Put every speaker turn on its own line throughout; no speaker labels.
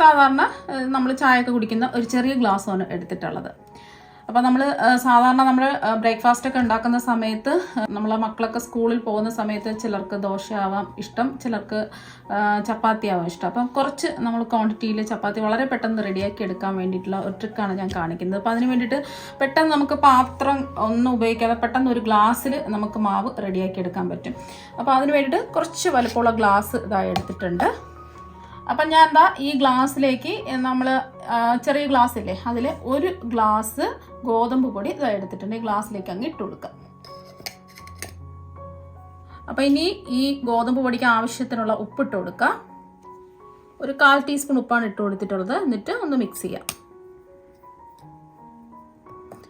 സാധാരണ നമ്മൾ ചായയൊക്കെ കുടിക്കുന്ന ഒരു ചെറിയ ഗ്ലാസ്സാണ് എടുത്തിട്ടുള്ളത്. അപ്പോൾ നമ്മൾ സാധാരണ നമ്മൾ ബ്രേക്ക്ഫാസ്റ്റ് ഒക്കെ ഉണ്ടാക്കുന്ന സമയത്ത് നമ്മളെ മക്കളൊക്കെ സ്കൂളിൽ പോകുന്ന സമയത്ത് ചിലർക്ക് ദോശയാവാം ഇഷ്ടം ചിലർക്ക് ചപ്പാത്തി ആവാം ഇഷ്ടം. അപ്പം കുറച്ച് നമ്മൾ ക്വാണ്ടിറ്റിയിൽ ചപ്പാത്തി വളരെ പെട്ടെന്ന് റെഡിയാക്കി എടുക്കാൻ വേണ്ടിയിട്ടുള്ള ഒരു ട്രിക്കാണ് ഞാൻ കാണിക്കുന്നത്. അപ്പോൾ അതിന് വേണ്ടിയിട്ട് പെട്ടെന്ന് നമുക്ക് പാത്രം ഒന്നും ഉപയോഗിക്കാതെ പെട്ടെന്ന് ഒരു ഗ്ലാസ്സിൽ നമുക്ക് മാവ് റെഡിയാക്കി എടുക്കാൻ പറ്റും. അപ്പോൾ അതിന് വേണ്ടിയിട്ട് കുറച്ച് വലുപ്പമുള്ള ഗ്ലാസ് ഇതായി എടുത്തിട്ടുണ്ട്. അപ്പം ഞാൻ എന്താ ഈ ഗ്ലാസ്സിലേക്ക് നമ്മൾ ചെറിയ ഗ്ലാസ് ഇല്ലേ അതിൽ ഒരു ഗ്ലാസ് ഗോതമ്പ് പൊടി ഇതാ എടുത്തിട്ടുണ്ട്. ഈ ഗ്ലാസ്സിലേക്ക് അങ്ങ് ഇട്ട് കൊടുക്കുക അപ്പം ഇനി ഈ ഗോതമ്പ് പൊടിക്ക് ആവശ്യത്തിനുള്ള ഉപ്പിട്ട് കൊടുക്കുക ഒരു കാൽ ടീസ്പൂൺ ഉപ്പാണ് ഇട്ട് കൊടുത്തിട്ടുള്ളത്. എന്നിട്ട് ഒന്ന് മിക്സ് ചെയ്യാം.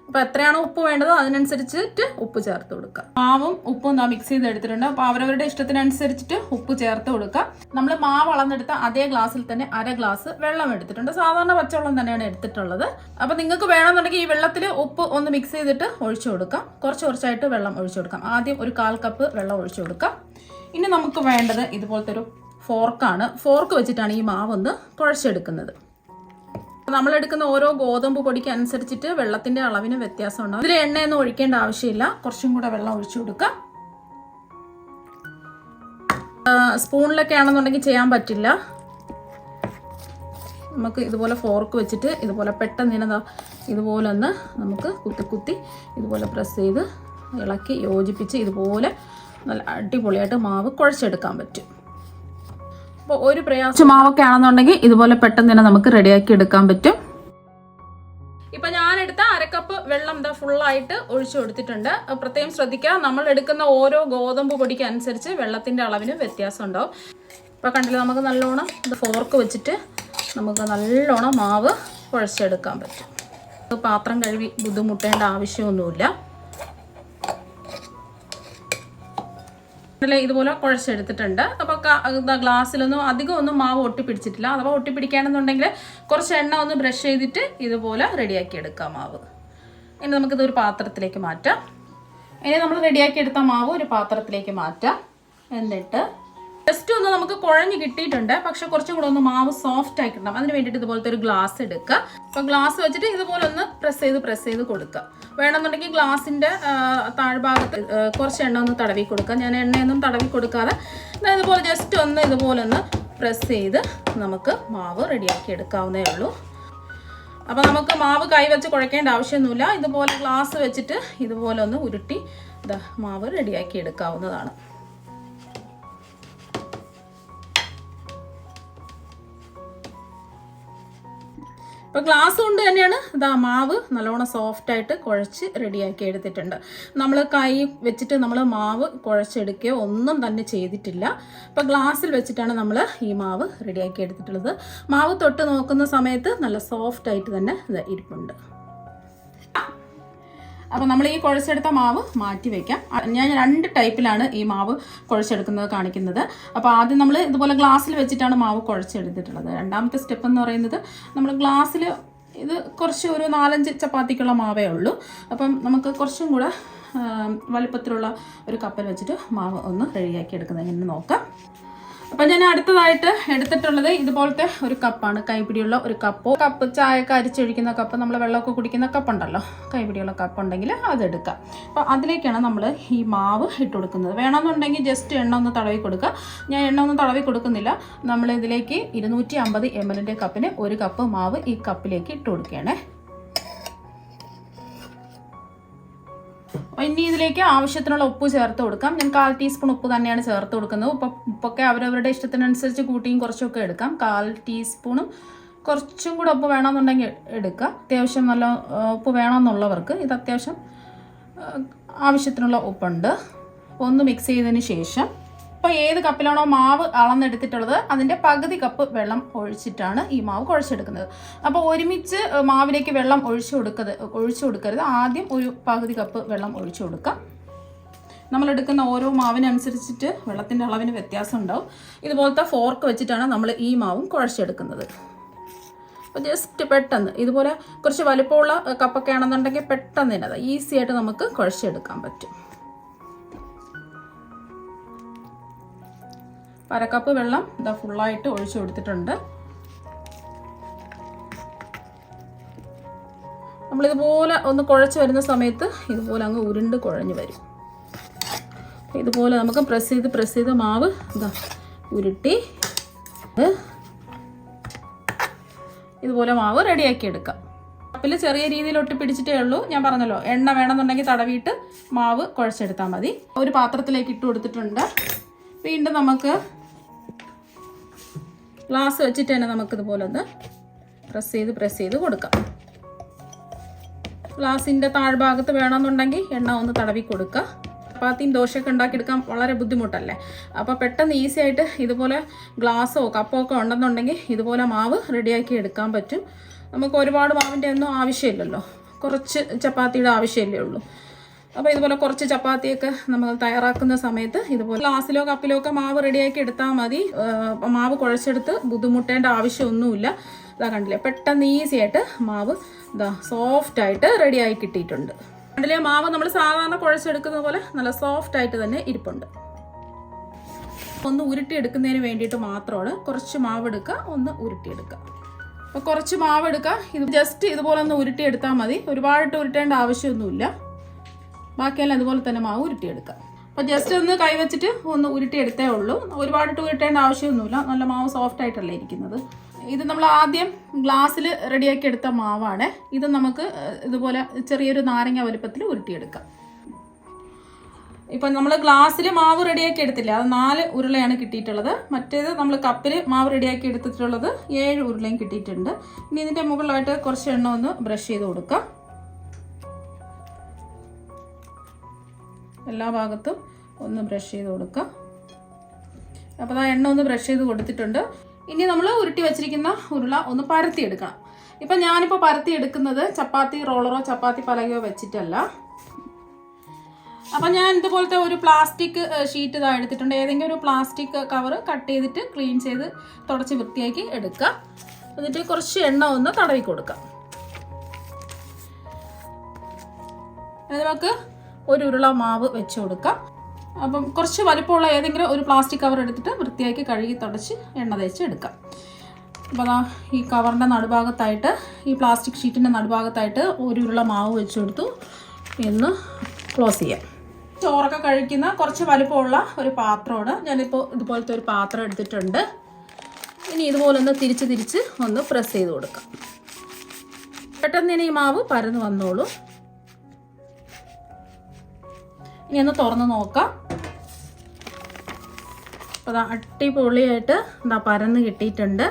അപ്പോൾ എത്രയാണോ ഉപ്പ് വേണ്ടത് അതിനനുസരിച്ചിട്ട് ഉപ്പ് ചേർത്ത് കൊടുക്കുക. മാവും ഉപ്പും നാ മിക്സ് ചെയ്ത് എടുത്തിട്ടുണ്ട് അപ്പോൾ അവരവരുടെ ഇഷ്ടത്തിനനുസരിച്ചിട്ട് ഉപ്പ് ചേർത്ത് കൊടുക്കുക. നമ്മൾ മാവ് അളന്നെടുത്ത അതേ ഗ്ലാസ്സിൽ തന്നെ അര ഗ്ലാസ് വെള്ളം എടുത്തിട്ടുണ്ട്. സാധാരണ പച്ചവെള്ളം തന്നെയാണ് എടുത്തിട്ടുള്ളത്. അപ്പോൾ നിങ്ങൾക്ക് വേണമെന്നുണ്ടെങ്കിൽ ഈ വെള്ളത്തിൽ ഉപ്പ് ഒന്ന് മിക്സ് ചെയ്തിട്ട് ഒഴിച്ചു കൊടുക്കാം. കുറച്ച് കുറച്ചായിട്ട് വെള്ളം ഒഴിച്ചു കൊടുക്കാം. ആദ്യം ഒരു കാൽ കപ്പ് വെള്ളം ഒഴിച്ചു കൊടുക്കാം. ഇനി നമുക്ക് വേണ്ടത് ഇതുപോലത്തെ ഒരു ഫോർക്കാണ് ഫോർക്ക് വെച്ചിട്ടാണ് ഈ മാവ് ഒന്ന് കുഴച്ചെടുക്കുന്നത്. നമ്മൾ എടുക്കുന്ന ഓരോ ഗോതമ്പ് പൊടിക്ക് അനുസരിച്ചിട്ട് വെള്ളത്തിന്റെ അളവിന് വ്യത്യാസം ഉണ്ടാവും ഇതിൽ എണ്ണയൊന്നും ഒഴിക്കേണ്ട ആവശ്യമില്ല. കുറച്ചും കൂടെ വെള്ളം ഒഴിച്ചു കൊടുക്കാം. സ്പൂണിലൊക്കെ ആണെന്നുണ്ടെങ്കിൽ ചെയ്യാൻ പറ്റില്ല. നമുക്ക് ഇതുപോലെ ഫോർക്ക് വെച്ചിട്ട് ഇതുപോലെ പെട്ടെന്ന് ഇങ്ങനെ ഇതുപോലെ ഒന്ന് നമുക്ക് കുത്തി കുത്തി ഇതുപോലെ പ്രസ് ചെയ്ത് ഇളക്കി യോജിപ്പിച്ച് ഇതുപോലെ നല്ല അടിപൊളിയായിട്ട് മാവ് കുഴച്ചെടുക്കാൻ പറ്റും. അപ്പോൾ ഒരു പ്രയാസം മാവൊക്കെ ആണെന്നുണ്ടെങ്കിൽ ഇതുപോലെ പെട്ടെന്ന് തന്നെ നമുക്ക് റെഡിയാക്കി എടുക്കാൻ പറ്റും. ഇപ്പൊ ഞാൻ എടുത്ത അരക്കപ്പ് വെള്ളം എന്താ ഫുള്ളായിട്ട് ഒഴിച്ചു കൊടുത്തിട്ടുണ്ട്. പ്രത്യേകം ശ്രദ്ധിക്കുക നമ്മൾ എടുക്കുന്ന ഓരോ ഗോതമ്പ് പൊടിക്ക് അനുസരിച്ച് വെള്ളത്തിന്റെ അളവിന് വ്യത്യാസം ഉണ്ടാവും. ഇപ്പൊ കണ്ടില്ല നമുക്ക് നല്ലോണം ഇത് ഫോർക്ക് വെച്ചിട്ട് നമുക്ക് നല്ലോണം മാവ് കുഴച്ചെടുക്കാൻ പറ്റും. പാത്രം കഴുകി ബുദ്ധിമുട്ടേണ്ട ആവശ്യമൊന്നുമില്ല. ഇതുപോലെ കുഴച്ചെടുത്തിട്ടുണ്ട്. അപ്പോൾ ഗ്ലാസ്സിലൊന്നും അധികം ഒന്നും മാവ് ഒട്ടിപ്പിടിച്ചിട്ടില്ല. അഥവാ ഒട്ടിപ്പിടിക്കുകയാണെന്നുണ്ടെങ്കിൽ കുറച്ച് എണ്ണ ഒന്ന് ബ്രഷ് ചെയ്തിട്ട് ഇതുപോലെ റെഡിയാക്കി എടുക്കാം മാവ്. ഇനി നമുക്കിത് ഒരു പാത്രത്തിലേക്ക് മാറ്റാം. ഇനി നമ്മൾ റെഡിയാക്കി എടുത്ത മാവ് ഒരു പാത്രത്തിലേക്ക് മാറ്റാം. എന്നിട്ട് ജസ്റ്റ് ഒന്ന് നമുക്ക് കുഴഞ്ഞ് കിട്ടിയിട്ടുണ്ട്. പക്ഷെ കുറച്ചും കൂടെ ഒന്ന് മാവ് സോഫ്റ്റ് ആയി കിട്ടണം അതിന് വേണ്ടിയിട്ട് ഇതുപോലത്തെ ഒരു ഗ്ലാസ് എടുക്കുക. അപ്പോൾ ഗ്ലാസ് വെച്ചിട്ട് ഇതുപോലെ ഒന്ന് പ്രസ് ചെയ്ത് പ്രസ് ചെയ്ത് കൊടുക്കുക. വേണമെന്നുണ്ടെങ്കിൽ ഗ്ലാസിന്റെ താഴ്ഭാഗത്ത് കുറച്ച് എണ്ണ ഒന്ന് തടവി കൊടുക്കുക. ഞാൻ എണ്ണയൊന്നും തടവി കൊടുക്കാതെ ഇതുപോലെ ജസ്റ്റ് ഒന്ന് ഇതുപോലെ ഒന്ന് പ്രസ് ചെയ്ത് നമുക്ക് മാവ് റെഡിയാക്കി എടുക്കാവുന്നേ ഉള്ളൂ. അപ്പോൾ നമുക്ക് മാവ് കൈ വെച്ച് കുഴക്കേണ്ട ആവശ്യമൊന്നുമില്ല. ഇതുപോലെ ഗ്ലാസ് വെച്ചിട്ട് ഇതുപോലെ ഒന്ന് ഉരുട്ടി മാവ് റെഡിയാക്കി എടുക്കാവുന്നതാണ്. അപ്പോൾ ഗ്ലാസ് കൊണ്ട് തന്നെയാണ് ഇതാ മാവ് നല്ലോണം സോഫ്റ്റ് ആയിട്ട് കുഴച്ച് റെഡിയാക്കി എടുത്തിട്ടുണ്ട്. നമ്മൾ കൈ വെച്ചിട്ട് നമ്മൾ മാവ് കുഴച്ചെടുക്കുകയോ ഒന്നും തന്നെ ചെയ്തിട്ടില്ല. അപ്പോൾ ഗ്ലാസ്സിൽ വെച്ചിട്ടാണ് നമ്മൾ ഈ മാവ് റെഡിയാക്കി എടുത്തിട്ടുള്ളത്. മാവ് തൊട്ട് നോക്കുന്ന സമയത്ത് നല്ല സോഫ്റ്റ് ആയിട്ട് തന്നെ ഇരിപ്പുണ്ട്. അപ്പോൾ നമ്മൾ ഈ കുഴച്ചെടുത്ത മാവ് മാറ്റി വെക്കാം. ഞാൻ രണ്ട് ടൈപ്പിലാണ് ഈ മാവ് കുഴച്ചെടുക്കുന്നത് കാണിക്കുന്നത്. അപ്പോൾ ആദ്യം നമ്മൾ ഇതുപോലെ ഗ്ലാസ്സിൽ വെച്ചിട്ടാണ് മാവ് കുഴച്ചെടുത്തിട്ടുള്ളത്. രണ്ടാമത്തെ സ്റ്റെപ്പ് എന്ന് പറയുന്നത് നമ്മൾ ഗ്ലാസ്സിൽ ഇത് കുറച്ച് ഒരു നാലഞ്ച് ചപ്പാത്തിക്കുള്ള മാവേ ഉള്ളൂ. അപ്പം നമുക്ക് കുറച്ചും കൂടെ വലിപ്പത്തിലുള്ള ഒരു കപ്പൽ വെച്ചിട്ട് മാവ് ഒന്ന് റെഡിയാക്കി എടുക്കുന്നത്. എങ്ങനെ നോക്കാം. അപ്പം ഞാൻ അടുത്തതായിട്ട് എടുത്തിട്ടുള്ളത് ഇതുപോലത്തെ ഒരു കപ്പാണ്. കൈപിടിയുള്ള ഒരു കപ്പ്? കപ്പ് ചായയൊക്കെ അരിച്ചൊഴിക്കുന്ന കപ്പ് നമ്മൾ വെള്ളമൊക്കെ കുടിക്കുന്ന കപ്പ് ഉണ്ടല്ലോ കൈപിടിയുള്ള കപ്പ് ഉണ്ടെങ്കിൽ അതെടുക്കാം. അപ്പോൾ അതിലേക്കാണ് നമ്മൾ ഈ മാവ് ഇട്ട് കൊടുക്കുന്നത്. വേണമെന്നുണ്ടെങ്കിൽ ജസ്റ്റ് എണ്ണ ഒന്ന് തടവി കൊടുക്കുക ഞാൻ എണ്ണ ഒന്നും തടവി കൊടുക്കുന്നില്ല. നമ്മൾ ഇതിലേക്ക് ഇരുന്നൂറ്റി അമ്പത് എം എല്ലിന്റെ കപ്പിന് ഒരു കപ്പ് മാവ് ഈ കപ്പിലേക്ക് ഇട്ട് കൊടുക്കുകയാണേ. ഇനി ഇതിലേക്ക് ആവശ്യത്തിനുള്ള ഉപ്പ് ചേർത്ത് കൊടുക്കാം. ഞാൻ കാൽ ടീസ്പൂൺ ഉപ്പ് തന്നെയാണ് ചേർത്ത് കൊടുക്കുന്നത്. ഉപ്പ് ഉപ്പൊക്കെ അവരവരുടെ ഇഷ്ടത്തിനനുസരിച്ച് കൂട്ടിയും കുറച്ചൊക്കെ എടുക്കാം. കാൽ ടീസ്പൂണും കുറച്ചും കൂടെ ഉപ്പ് വേണമെന്നുണ്ടെങ്കിൽ എടുക്കുക. അത്യാവശ്യം നല്ല ഉപ്പ് വേണമെന്നുള്ളവർക്ക് ഇത് അത്യാവശ്യം ആവശ്യത്തിനുള്ള ഉപ്പുണ്ട്. ഒന്ന് മിക്സ് ചെയ്തതിന് ശേഷം അപ്പോൾ ഏത് കപ്പിലാണോ മാവ് അളന്നെടുത്തിട്ടുള്ളത് അതിന്റെ പകുതി കപ്പ് വെള്ളം ഒഴിച്ചിട്ടാണ് ഈ മാവ് കുഴച്ചെടുക്കുന്നത്. അപ്പോൾ ഒരുമിച്ച് മാവിലേക്ക് വെള്ളം ഒഴിച്ചു കൊടുക്കരുത് ഒഴിച്ചു കൊടുക്കരുത്. ആദ്യം ഒരു പകുതി കപ്പ് വെള്ളം ഒഴിച്ചു കൊടുക്കാം. നമ്മൾ എടുക്കുന്ന ഓരോ മാവിനനുസരിച്ചിട്ട് വെള്ളത്തിന്റെ അളവിന് വ്യത്യാസം ഉണ്ടാവും. ഇതുപോലത്തെ ഫോർക്ക് വെച്ചിട്ടാണ് നമ്മൾ ഈ മാവും കുഴച്ചെടുക്കുന്നത്. അപ്പോൾ ജസ്റ്റ് പെട്ടെന്ന് ഇതുപോലെ കുറച്ച് വലിപ്പമുള്ള കപ്പൊക്കെ ആണെന്നുണ്ടെങ്കിൽ പെട്ടെന്ന് തന്നെ ഈസി ആയിട്ട് നമുക്ക് കുഴച്ചെടുക്കാൻ പറ്റും. അരക്കപ്പ് വെള്ളം ഇതാ ഫുള്ളായിട്ട് ഒഴിച്ചു കൊടുത്തിട്ടുണ്ട്. നമ്മളിതുപോലെ ഒന്ന് കുഴച്ച് വരുന്ന സമയത്ത് ഇതുപോലെ അങ്ങ് ഉരുണ്ട് കുഴഞ്ഞു വരും. ഇതുപോലെ നമുക്ക് പ്രസ് ചെയ്ത് പ്രസ് ചെയ്ത് മാവ് ഇതാ ഉരുട്ടി ഇതുപോലെ മാവ് റെഡിയാക്കി എടുക്കാം. കപ്പിൽ ചെറിയ രീതിയിൽ ഒട്ടി പിടിച്ചിട്ടേ ഉള്ളൂ. ഞാൻ പറഞ്ഞല്ലോ എണ്ണ വേണമെന്നുണ്ടെങ്കിൽ തടവിയിട്ട് മാവ് കുഴച്ചെടുത്താൽ മതി. ഒരു പാത്രത്തിലേക്ക് ഇട്ട് കൊടുത്തിട്ടുണ്ട്. വീണ്ടും നമുക്ക് ഗ്ലാസ് വെച്ചിട്ട് തന്നെ നമുക്കിതുപോലെ ഒന്ന് പ്രസ് ചെയ്ത് പ്രസ് ചെയ്ത് കൊടുക്കാം. ഗ്ലാസിന്റെ താഴ്ഭാഗത്ത് വേണമെന്നുണ്ടെങ്കിൽ എണ്ണ ഒന്ന് തടവി കൊടുക്കുക. ചപ്പാത്തിയും ദോശയൊക്കെ ഉണ്ടാക്കിയെടുക്കാൻ വളരെ ബുദ്ധിമുട്ടല്ലേ? അപ്പോൾ പെട്ടെന്ന് ഈസി ആയിട്ട് ഇതുപോലെ ഗ്ലാസ്സോ കപ്പോ ഒക്കെ ഉണ്ടെന്നുണ്ടെങ്കിൽ ഇതുപോലെ മാവ് റെഡിയാക്കി എടുക്കാൻ പറ്റും. നമുക്ക് ഒരുപാട് മാവിന്റെ ഒന്നും ആവശ്യമില്ലല്ലോ. കുറച്ച് ചപ്പാത്തിയുടെ ആവശ്യമല്ലേ ഉള്ളൂ. അപ്പോൾ ഇതുപോലെ കുറച്ച് ചപ്പാത്തിയൊക്കെ നമ്മൾ തയ്യാറാക്കുന്ന സമയത്ത് ഇതുപോലെ ഗ്ലാസ്സിലോ കപ്പിലോ ഒക്കെ മാവ് റെഡിയാക്കി എടുത്താൽ മതി. മാവ് കുഴച്ചെടുത്ത് ബുദ്ധിമുട്ടേണ്ട ആവശ്യമൊന്നുമില്ല. ഇതാ കണ്ടില്ലേ പെട്ടെന്ന് ഈസി ആയിട്ട് മാവ് ഇതാ സോഫ്റ്റ് ആയിട്ട് റെഡിയായി കിട്ടിയിട്ടുണ്ട്. കണ്ടില്ലേ മാവ് നമ്മൾ സാധാരണ കുഴച്ചെടുക്കുന്ന പോലെ നല്ല സോഫ്റ്റ് ആയിട്ട് തന്നെ ഇരിപ്പുണ്ട്. ഒന്ന് ഉരുട്ടിയെടുക്കുന്നതിന് വേണ്ടിയിട്ട് മാത്രമാണ് കുറച്ച് മാവ് എടുക്കുക ഒന്ന് ഉരുട്ടിയെടുക്കുക. അപ്പോൾ കുറച്ച് മാവ് എടുക്കുക. ഇത് ജസ്റ്റ് ഇതുപോലെ ഒന്ന് ഉരുട്ടിയെടുത്താൽ മതി. ഒരുപാട് ഉരുട്ടേണ്ട ആവശ്യമൊന്നുമില്ല. ബാക്കിയെല്ലാം അതുപോലെ തന്നെ മാവ് ഉരുട്ടിയെടുക്കുക. അപ്പോൾ ജസ്റ്റ് ഒന്ന് കൈവച്ചിട്ട് ഒന്ന് ഉരുട്ടിയെടുത്തേ ഉള്ളൂ. ഒരുപാടിട്ട് ഉരുട്ടേണ്ട ആവശ്യമൊന്നുമില്ല. നല്ല മാവ് സോഫ്റ്റ് ആയിട്ടല്ലേ ഇരിക്കുന്നത്. ഇത് നമ്മൾ ആദ്യം ഗ്ലാസ്സിൽ റെഡിയാക്കി എടുത്ത മാവാണ്. ഇത് നമുക്ക് ഇതുപോലെ ചെറിയൊരു നാരങ്ങ വലുപ്പത്തിൽ ഉരുട്ടിയെടുക്കാം. ഇപ്പം നമ്മൾ ഗ്ലാസ്സിൽ മാവ് റെഡിയാക്കി എടുത്തില്ല? അത് നാല് ഉരുളയാണ് കിട്ടിയിട്ടുള്ളത്. മറ്റേത് നമ്മൾ കപ്പിൽ മാവ് റെഡിയാക്കി എടുത്തിട്ടുള്ളത് ഏഴ് ഉരുളയും കിട്ടിയിട്ടുണ്ട്. ഇനി ഇതിന്റെ മുകളിലായിട്ട് കുറച്ച് എണ്ണ ഒന്ന് ബ്രഷ് ചെയ്ത് കൊടുക്കാം. എല്ലാ ഭാഗത്തും ഒന്ന് ബ്രഷ് ചെയ്ത് കൊടുക്കാം. അപ്പോൾ ആ എണ്ണ ഒന്ന് ബ്രഷ് ചെയ്ത് കൊടുത്തിട്ടുണ്ട്. ഇനി നമ്മൾ ഉരുട്ടി വെച്ചിരിക്കുന്ന ഉരുള ഒന്ന് പരത്തി എടുക്കണം. ഇപ്പം ഞാനിപ്പോൾ പരത്തി എടുക്കുന്നത് ചപ്പാത്തി റോളറോ ചപ്പാത്തി പലകയോ വെച്ചിട്ടല്ല. അപ്പം ഞാൻ ഇതുപോലത്തെ ഒരു പ്ലാസ്റ്റിക് ഷീറ്റ് ഇതാ എടുത്തിട്ടുണ്ട്. ഏതെങ്കിലും ഒരു പ്ലാസ്റ്റിക് കവർ കട്ട് ചെയ്തിട്ട് ക്ലീൻ ചെയ്ത് തുടച്ച് വൃത്തിയാക്കി എടുക്കുക എന്നിട്ട് കുറച്ച് എണ്ണ ഒന്ന് തടവി കൊടുക്കാം. അത് നമുക്ക് ഒരു ഉരുള മാവ് വെച്ച് കൊടുക്കാം. അപ്പം കുറച്ച് വലിപ്പമുള്ള ഏതെങ്കിലും ഒരു പ്ലാസ്റ്റിക് കവർ എടുത്തിട്ട് വൃത്തിയാക്കി കഴുകി തുടച്ച് എണ്ണ തേച്ച് എടുക്കാം. അപ്പോൾ ഈ കവറിന്റെ നടുഭാഗത്തായിട്ട് ഈ പ്ലാസ്റ്റിക് ഷീറ്റിന്റെ നടുഭാഗത്തായിട്ട് ഒരു ഉരുള മാവ് വെച്ച് കൊടുത്തു. എന്ന് ക്ലോസ് ചെയ്യാം. ചോറൊക്കെ കഴിക്കുന്ന കുറച്ച് വലിപ്പമുള്ള ഒരു പാത്രമാണ്. ഞാനിപ്പോൾ ഇതുപോലത്തെ ഒരു പാത്രം എടുത്തിട്ടുണ്ട്. ഇനി ഇതുപോലെ ഒന്ന് തിരിച്ച് തിരിച്ച് ഒന്ന് പ്രസ് ചെയ്ത് കൊടുക്കാം. പെട്ടെന്ന് ഇനി ഈ മാവ് പരന്ന് വന്നോളൂ. ഇനി ഒന്ന് തുറന്ന് നോക്കാം. അപ്പോൾ അടിപൊളിയായിട്ട് എന്താ പരന്ന് കിട്ടിയിട്ടുണ്ട്.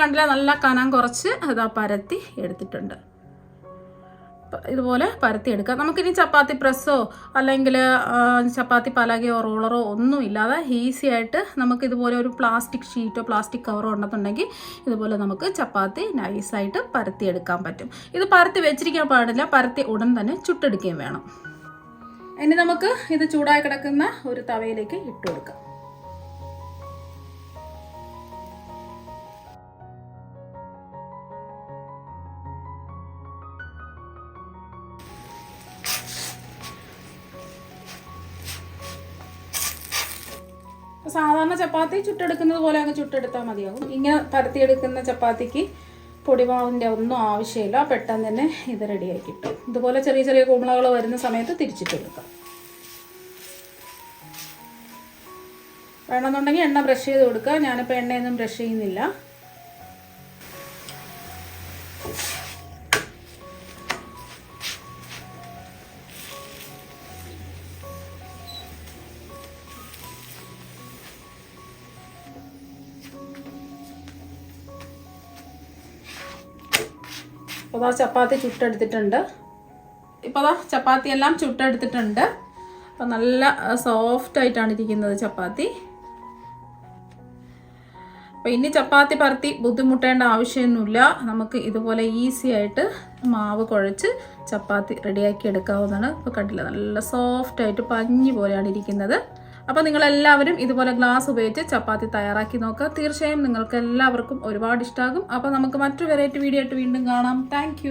കണ്ടില്ല നല്ല കനം കുറച്ച് ഇതാ പരത്തി എടുത്തിട്ടുണ്ട്. ഇതുപോലെ പരത്തി എടുക്കുക നമുക്കിനി ചപ്പാത്തി പ്രസ്സോ അല്ലെങ്കിൽ ചപ്പാത്തി പലകയോ റോളറോ ഒന്നും ഇല്ലാതെ ഈസി ആയിട്ട് നമുക്ക് ഇതുപോലെ ഒരു പ്ലാസ്റ്റിക് ഷീറ്റോ പ്ലാസ്റ്റിക് കവറോ ഉണ്ടെന്നുണ്ടെങ്കിൽ ഇതുപോലെ നമുക്ക് ചപ്പാത്തി നൈസായിട്ട് പരത്തി എടുക്കാൻ പറ്റും. ഇത് പരത്തി വെച്ചിരിക്കാൻ പാടില്ല. പരത്തി ഉടൻ തന്നെ ചുട്ടെടുക്കുകയും വേണം. ഇനി നമുക്ക് ഇത് ചൂടായി കിടക്കുന്ന ഒരു തവയിലേക്ക് ഇട്ട് കൊടുക്കാം. സാധാരണ ചപ്പാത്തി ചുട്ടെടുക്കുന്നത് പോലെ അങ്ങ് ചുട്ടെടുത്താൽ മതിയാകും. ഇങ്ങനെ പരത്തിയെടുക്കുന്ന ചപ്പാത്തിക്ക് പൊടിമാവിന്റെ ഒന്നും ആവശ്യമില്ല. പെട്ടെന്ന് തന്നെ ഇത് റെഡിയായി കിട്ടും ഇതുപോലെ ചെറിയ ചെറിയ കുമ്പളകൾ വരുന്ന സമയത്ത് തിരിച്ചിട്ട് കൊടുക്കാം വേണമെന്നുണ്ടെങ്കിൽ എണ്ണ ബ്രഷ് ചെയ്ത് കൊടുക്കുക. ഞാനിപ്പോൾ എണ്ണയൊന്നും ബ്രഷ് ചെയ്യുന്നില്ല. അപ്പോൾ ആ ചപ്പാത്തി ചുട്ടെടുത്തിട്ടുണ്ട്. ഇപ്പോൾ അതാ ചപ്പാത്തി എല്ലാം ചുട്ടെടുത്തിട്ടുണ്ട്. അപ്പം നല്ല സോഫ്റ്റ് ആയിട്ടാണ് ഇരിക്കുന്നത് ചപ്പാത്തി. അപ്പോൾ ഇനി ചപ്പാത്തി പരത്തി ബുദ്ധിമുട്ടേണ്ട ആവശ്യമൊന്നുമില്ല. നമുക്ക് ഇതുപോലെ ഈസി ആയിട്ട് മാവ് കുഴച്ച് ചപ്പാത്തി റെഡിയാക്കി എടുക്കാവുന്നതാണ്. ഇപ്പോൾ കണ്ടില്ല നല്ല സോഫ്റ്റായിട്ട് പഞ്ഞി പോലെയാണ് ഇരിക്കുന്നത്. അപ്പോൾ നിങ്ങളെല്ലാവരും ഇതുപോലെ ഗ്ലാസ് ഉപയോഗിച്ച് ചപ്പാത്തി തയ്യാറാക്കി നോക്കുക തീർച്ചയായും നിങ്ങൾക്ക് എല്ലാവർക്കും ഒരുപാട് ഇഷ്ടമാകും അപ്പോൾ നമുക്ക് മറ്റു വെറൈറ്റി വീഡിയോ ആയിട്ട് വീണ്ടും കാണാം. താങ്ക്